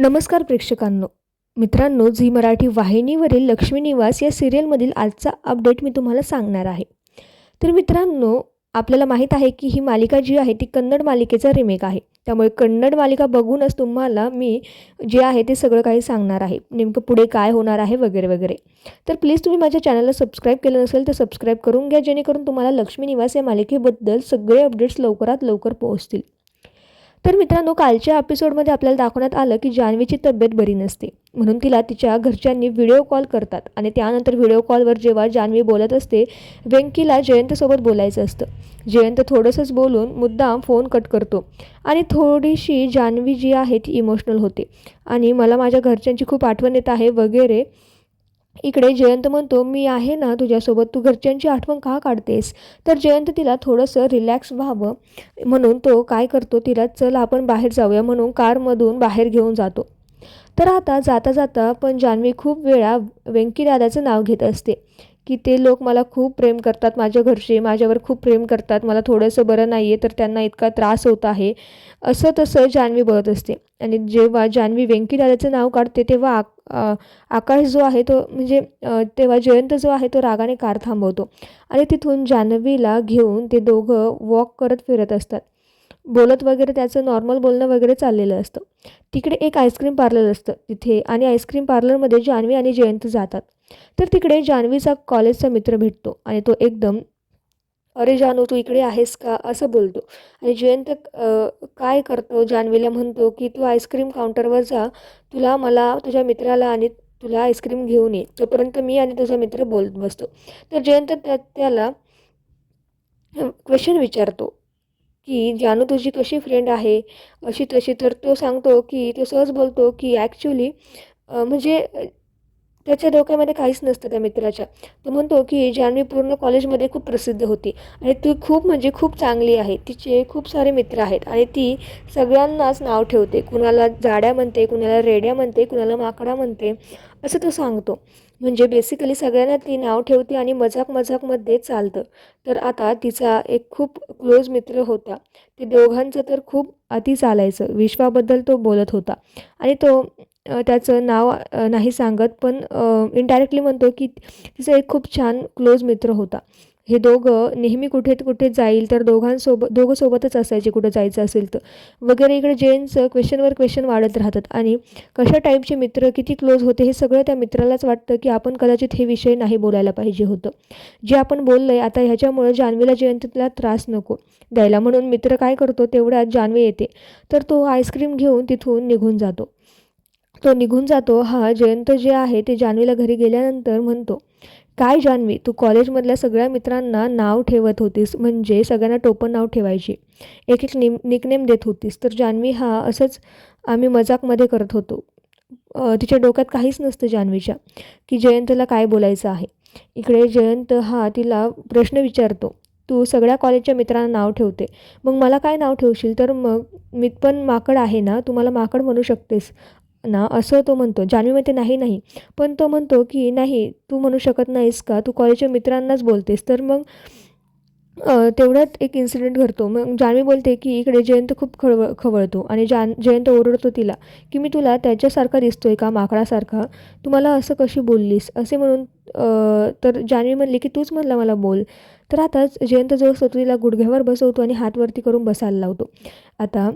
नमस्कार प्रेक्षकांनो. मित्रांनो झी मराठी वाहिनीवरील लक्ष्मी निवास या सिरियलमधील आजचा अपडेट मी तुम्हाला सांगणार आहे. तर मित्रांनो आपल्याला माहीत आहे की ही मालिका जी आहे ती कन्नड मालिकेचा रिमेक आहे. त्यामुळे कन्नड मालिका बघूनच तुम्हाला मी जे आहे ते सगळं काही सांगणार आहे. नेमकं पुढे काय होणार आहे वगैरे वगैरे. तर प्लीज तुम्ही माझ्या चॅनलला सबस्क्राईब केलं नसेल तर सबस्क्राईब करून घ्या जेणेकरून तुम्हाला लक्ष्मी निवास या मालिकेबद्दल सगळे अपडेट्स लवकरात लवकर पोहोचतील. तर मित्रांनो कालच्या एपिसोडमध्ये आपल्याला दाखवण्यात आलं की जान्हवीची तब्येत बरी नसते. म्हणून तिला तिच्या घरच्यांनी व्हिडिओ कॉल करतात आणि त्यानंतर व्हिडिओ कॉलवर जेव्हा जान्हवी बोलत असते व्यंकीला जयंतसोबत बोलायचं असतं. जयंत थोडंसंच बोलून मुद्दाम फोन कट करतो आणि थोडीशी जान्हवी जी आहे ती इमोशनल होते. आणि मला माझ्या घरच्यांची खूप आठवण येत आहे वगैरे इकडे जयंत म्हणतो मी आहे ना तुझ्यासोबत तू घरच्यांची आठवण का काढतेस? तर जयंत तिला थोडंसं रिलॅक्स व्हावं म्हणून तो काय करतो तिला चल आपण बाहेर जाऊया म्हणून कारमधून बाहेर घेऊन जातो. तर आता जाता जाता पण जान्हवी खूप वेळा व्यंकीदादाचं नाव घेत असते. की ते लोक मला खूप प्रेम करतात माझ्या घरचे माझ्यावर खूप प्रेम करतात मला थोडंसं बरं नाही आहे तर त्यांना इतका त्रास होत आहे. असं तसं जान्हवी बघत असते. आणि जेव्हा जान्हवी व्यंकीदादाचं नाव काढते तेव्हा आ आकाश जो आहे तो म्हणजे तेव्हा जयंत जो आहे तो रागाने कार थांबवतो. आणि तिथून जान्हवीला घेऊन ते दोघं वॉक करत फिरत असतात. बोलत वगैरे त्याचं नॉर्मल बोलणं वगैरे चाललेलं असतं. तिकडे एक आईस्क्रीम पार्लर असतं. तिथे आणि आईस्क्रीम पार्लरमध्ये जान्हवी आणि जयंत जातात. तर तिकडे जान्हवीचा कॉलेजचा मित्र भेटतो आणि तो एकदम अरे जानू तू इकडे आहेस का? असं बोलतो. आणि जयंत काय करतो? जान्हवीला म्हणतो की तू आईस्क्रीम काउंटरवर जा. तुला मला तुझ्या मित्राला आणि तुला आईस्क्रीम घेऊन ये. तोपर्यंत मी आणि तुझा मित्र बोलत बसतो. तर जयंत त्या त्याला क्वेश्चन विचारतो की जानू तुझी कशी फ्रेंड आहे? अशी तशी तर तो सांगतो की तो सहज बोलतो की ॲक्च्युली म्हणजे त्याच्या डोक्यामध्ये काहीच नसतं त्या मित्राच्या. तो म्हणतो की जान्हवी पूर्ण कॉलेजमध्ये खूप प्रसिद्ध होती आणि ती खूप म्हणजे खूप चांगली आहे. तिचे खूप सारे मित्र आहेत आणि ती सगळ्यांनाच नाव ठेवते. कुणाला जाड्या म्हणते कुणाला रेड्या म्हणते कुणाला माकडा म्हणते असं तो सांगतो. म्हणजे बेसिकली सगळ्यांना ती नाव ठेवते आणि मजाक मजाकमध्ये चालतं. तर आता तिचा एक खूप क्लोज मित्र होता. ते दोघांचं तर खूप अति चालायचं. विश्वाबद्दल तो बोलत होता. आणि तो त्याचं नाव नाही सांगत पण इनडायरेक्टली म्हणतो की तिचा एक खूप छान क्लोज मित्र होता. हे दोघं नेहमी कुठे कुठे जाईल तर दोघांसोबत दोघं सोबतच असायचे कुठं जायचं असेल तर. वगैरे इकडे जेन्सचं क्वेश्चनवर क्वेश्चन वाढत राहतात. आणि कशा टाईपचे मित्र किती क्लोज होते हे सगळं त्या मित्रालाच वाटतं की आपण कदाचित हे विषय नाही बोलायला पाहिजे होतं. जे आपण बोललं आहे आता ह्याच्यामुळं जान्हवीला जयंतीला त्रास नको. द्यायला म्हणून मित्र काय करतो तेवढ्यात जान्हवी येते. तर तो आईस्क्रीम घेऊन तिथून निघून जातो. तो निघून जातो. हा जयंत जे आहे ते जान्हवीला घरी गेल्यानंतर म्हणतो काय जान्हवी तू कॉलेजमधल्या सगळ्या मित्रांना नाव ठेवत होतीस म्हणजे सगळ्यांना टोपण नाव ठेवायची. एक एक निम निकनेम देत होतीस. तर जान्हवी हा असंच आम्ही मजाकमध्ये करत होतो. तिच्या डोक्यात काहीच नसतं जान्हवीच्या की जयंतला काय बोलायचं आहे. इकडे जयंत हा तिला प्रश्न विचारतो तू सगळ्या कॉलेजच्या मित्रांना नाव ठेवते. मग मला काय नाव ठेवशील? तर मग मी पण माकड आहे ना तू मला माकड म्हणू शकतेस. ना? असं तो म्हणतो. जान्हवी म्हणते नाही नाही. पण तो म्हणतो की नाही तू म्हणू शकत नाहीस का? तू कॉलेजच्या मित्रांनाच बोलतेस. तर मग तेवढ्यात एक इन्सिडेंट घडतो. मग जान्हवी बोलते की इकडे जयंत खूप खळव खवळतो आणि जान जयंत ओरडतो तिला की मी तुला त्याच्यासारखा दिसतोय का? माकडासारखा? तू मला असं कशी बोललीस? असे म्हणून तर जान्हवी म्हणली की तूच म्हणला मला बोल. तर आताच जयंत जो असतो तिला गुडघ्यावर बसवतो आणि हातवरती करून बसायला लावतो. आता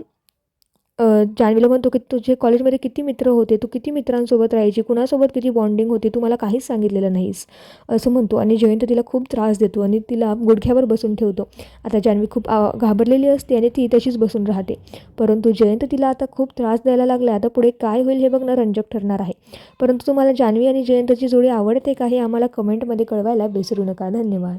जान्हवीला म्हणतो की तुझे कॉलेजमध्ये किती मित्र होते? तू किती मित्रांसोबत राहायची? कुणासोबत किती बॉन्डिंग होती? तू मला काहीच सांगितलेलं नाहीस. असं म्हणतो आणि जयंत तिला खूप त्रास देतो आणि तिला गुडघ्यावर बसून ठेवतो. आता जान्हवी खूप घाबरलेली असते आणि ती तशीच बसून राहते. परंतु जयंत तिला आता खूप त्रास द्यायला लागला आता पुढे काय होईल हे बघणं रंजक ठरणार आहे. परंतु तुम्हाला जान्हवी आणि जयंतची जोडी आवडते का हे आम्हाला कमेंटमध्ये कळवायला विसरू नका. धन्यवाद.